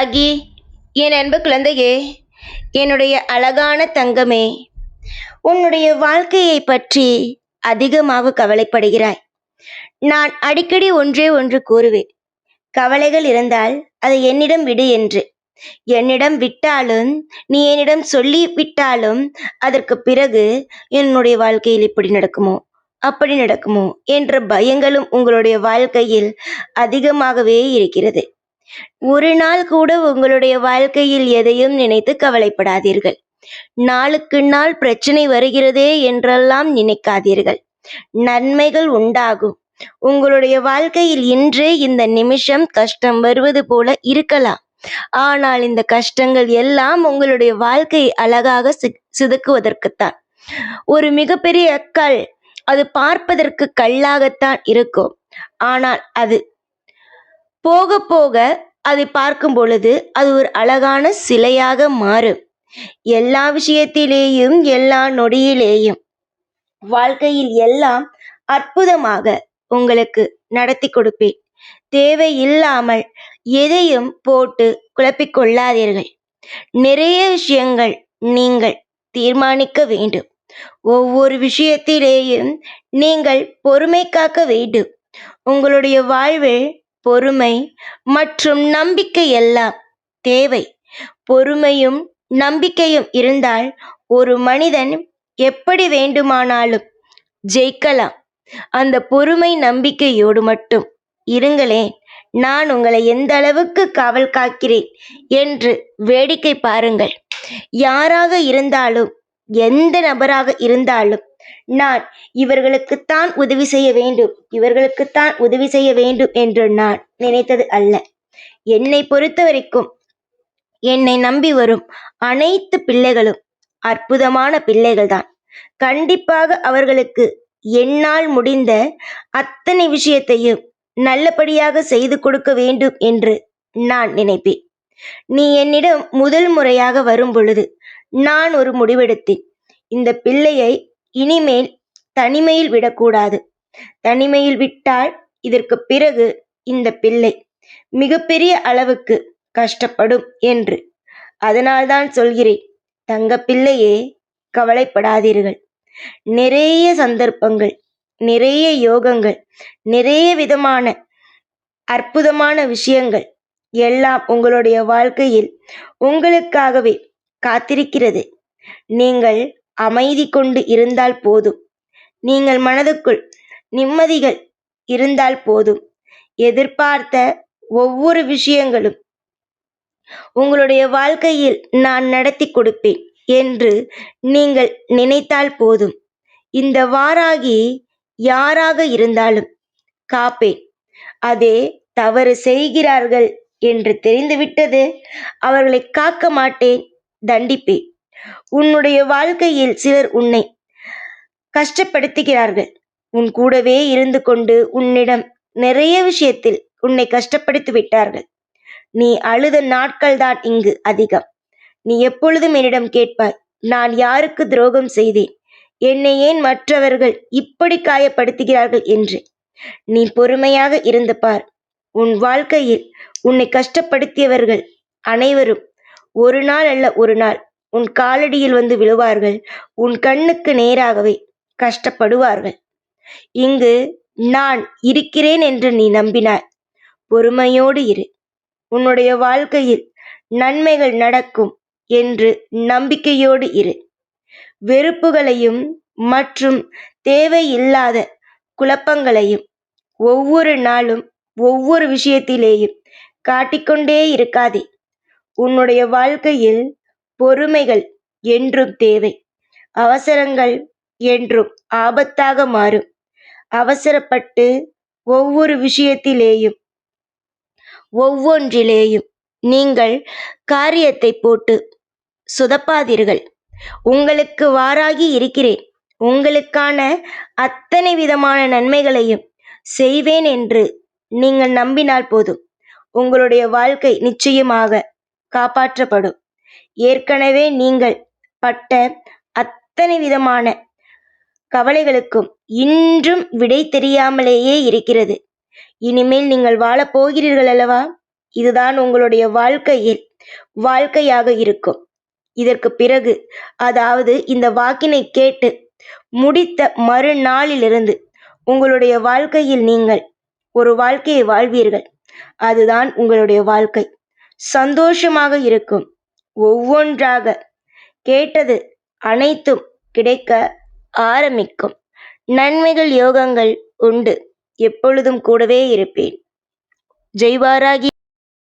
ஆகி என் அன்பு குழந்தையே என்னுடைய அழகான தங்கமே உன்னுடைய வாழ்க்கையை பற்றி அதிகமாக கவலைப்படுகிறாய். நான் அடிக்கடி ஒன்றே ஒன்று கூறுவேன். கவலைகள் இருந்தால் அதை என்னிடம் விடு என்று. என்னிடம் விட்டாலும் நீ என்னிடம் சொல்லி விட்டாலும் அதற்கு பிறகு என்னுடைய வாழ்க்கையில் இப்படி நடக்குமோ? அப்படி நடக்குமோ? என்ற பயங்களும் உங்களுடைய வாழ்க்கையில் அதிகமாகவே இருக்கிறது. ஒரு நாள் கூட உங்களுடைய வாழ்க்கையில் எதையும் நினைத்து கவலைப்படாதீர்கள். நாளுக்கு நாள் பிரச்சனை வருகிறதே என்றெல்லாம் நினைக்காதீர்கள். நன்மைகள் உண்டாகும். உங்களுடைய வாழ்க்கையில் இன்றே இந்த நிமிஷம் கஷ்டம் வருவது போல இருக்கலாம். ஆனால் இந்த கஷ்டங்கள் எல்லாம் உங்களுடைய வாழ்க்கையை அழகாக சிதுக்குவதற்குத்தான். ஒரு மிகப்பெரிய கல் அது பார்ப்பதற்கு கல்லாகத்தான் இருக்கும். ஆனால் அது போக போக அதை பார்க்கும் பொழுது அது ஒரு அழகான சிலையாக மாறும். எல்லா விஷயத்திலேயும் எல்லா நொடியிலேயும் வாழ்க்கையில் எல்லாம் அற்புதமாக உங்களுக்கு நடத்தி கொடுப்பேன். தேவை இல்லாமல் எதையும் போட்டு குழப்பிக்கொள்ளாதீர்கள் நிறைய விஷயங்கள் நீங்கள் தீர்மானிக்க வேண்டும். ஒவ்வொரு விஷயத்திலேயும் நீங்கள் பொறுமை காக்க வேண்டும். உங்களுடைய வாழ்வில் பொறுமை மற்றும் நம்பிக்கை எல்லாம் தேவை. பொறுமையும் நம்பிக்கையும் இருந்தால் ஒரு மனிதன் எப்படி வேண்டுமானாலும் ஜெயிக்கலாம். அந்த பொறுமை நம்பிக்கையோடு மட்டும். இருங்களேன் நான் உங்களை எந்த அளவுக்கு காவல் காக்கிறேன் என்று வேடிக்கை பாருங்கள். யாராக இருந்தாலும் எந்த நபராக இருந்தாலும் நான் இவர்களுக்குத்தான் உதவி செய்ய வேண்டும். இவர்களுக்குத்தான் உதவி செய்ய வேண்டும் என்று நான் நினைத்தது அல்ல. என்னை பொறுத்த வரைக்கும் என்னை நம்பி வரும் அனைத்து பிள்ளைகளும் அற்புதமான பிள்ளைகள்தான். கண்டிப்பாக அவர்களுக்கு என்னால் முடிந்த அத்தனை விஷயத்தையும் நல்லபடியாக செய்து கொடுக்க வேண்டும் என்று நான் நினைப்பேன். நீ என்னிடம் முதல் முறையாக வரும் பொழுது நான் ஒரு முடிவெடுத்தேன். இந்த பிள்ளையை இனிமேல் தனிமையில் விடக்கூடாது. தனிமையில் விட்டால் இதற்கு பிறகு இந்த பிள்ளை மிகப்பெரிய அளவுக்கு கஷ்டப்படும் என்று. அதனால்தான் சொல்கிறேன் தங்க பிள்ளையே கவலைப்படாதீர்கள். நிறைய சந்தர்ப்பங்கள் நிறைய யோகங்கள் நிறைய விதமான அற்புதமான விஷயங்கள் எல்லாம் உங்களுடைய வாழ்க்கையில் உங்களுக்காகவே காத்திருக்கிறது. நீங்கள் அமைதி கொண்டு இருந்தால் போதும். நீங்கள் மனதுக்குள் நிம்மதிகள் இருந்தால் போதும். எதிர்பார்த்த ஒவ்வொரு விஷயங்களும் உங்களுடைய வாழ்க்கையில் நான் நடத்தி கொடுப்பேன் என்று நீங்கள் நினைத்தால் போதும். இந்த வாராகி யாராக இருந்தாலும் காப்பேன். அதே தவறு செய்கிறார்கள் என்று தெரிந்துவிட்டது. அவர்களை காக்க மாட்டேன். தண்டிப்பேன். உன்னுடைய வாழ்க்கையில் சிலர் உன்னை கஷ்டப்படுத்துகிறார்கள். உன் கூடவே இருந்து கொண்டு உன்னிடம் நிறைய விஷயத்தில் உன்னை கஷ்டப்படுத்தி விட்டார்கள். நீ அழுத நாட்கள் தான் இங்கு அதிகம். நீ எப்பொழுதும் என்னிடம் கேட்பாய் நான் யாருக்கு துரோகம் செய்தேன்? என்னை ஏன் மற்றவர்கள் இப்படி காயப்படுத்துகிறார்கள் என்று? நீ பொறுமையாக இருந்து பார். உன் வாழ்க்கையில் உன்னை கஷ்டப்படுத்தியவர்கள் அனைவரும் ஒரு நாள் அல்ல ஒரு நாள் உன் காலடியில் வந்து விழுவார்கள். உன் கண்ணுக்கு நேராகவே கஷ்டப்படுவார்கள். இங்கு நான் இருக்கிறேன் என்று நீ நம்பினாய். பொறுமையோடு இரு. உன்னுடைய வாழ்க்கையில் நன்மைகள் நடக்கும் என்று நம்பிக்கையோடு இரு. வெறுப்புகளையும் மற்றும் தேவையில்லாத குழப்பங்களையும் ஒவ்வொரு நாளும் ஒவ்வொரு விஷயத்திலேயும் காட்டிக்கொண்டே இருக்காதே. உன்னுடைய வாழ்க்கையில் பொறுமைகள் என்றும் தேவை. அவசரங்கள் என்றும் ஆபத்தாக மாறும். அவசரப்பட்டு ஒவ்வொரு விஷயத்திலேயும் ஒவ்வொன்றிலேயும் நீங்கள் காரியத்தை போட்டு சுதப்பாதீர்கள். உங்களுக்கு வாராகி இருக்கிறேன். உங்களுக்கான அத்தனை விதமான நன்மைகளையும் செய்வேன் என்று நீங்கள் நம்பினால் போதும். உங்களுடைய வாழ்க்கை நிச்சயமாக காப்பாற்றப்படும். ஏற்கனவே நீங்கள் பட்ட அத்தனை விதமான கவலைகளுக்கும் இன்றும் விடை தெரியாமலேயே இருக்கிறது. இனிமேல் நீங்கள் வாழப் போகிறீர்கள் அல்லவா? இதுதான் உங்களுடைய வாழ்க்கையில் வாழ்க்கையாக இருக்கும். இதற்கு பிறகு அதாவது இந்த வாக்கினை கேட்டு முடித்த மறுநாளிலிருந்து உங்களுடைய வாழ்க்கையில் நீங்கள் ஒரு வாழ்க்கையை வாழ்வீர்கள். அதுதான் உங்களுடைய வாழ்க்கை. சந்தோஷமாக இருக்கும். ஒவ்வொன்றாக கேட்டது அனைத்தும் கிடைக்க ஆரம்பிக்கும். நன்மைகள் யோகங்கள் உண்டு. எப்பொழுதும் கூடவே இருப்பேன். ஜெய்வாராகி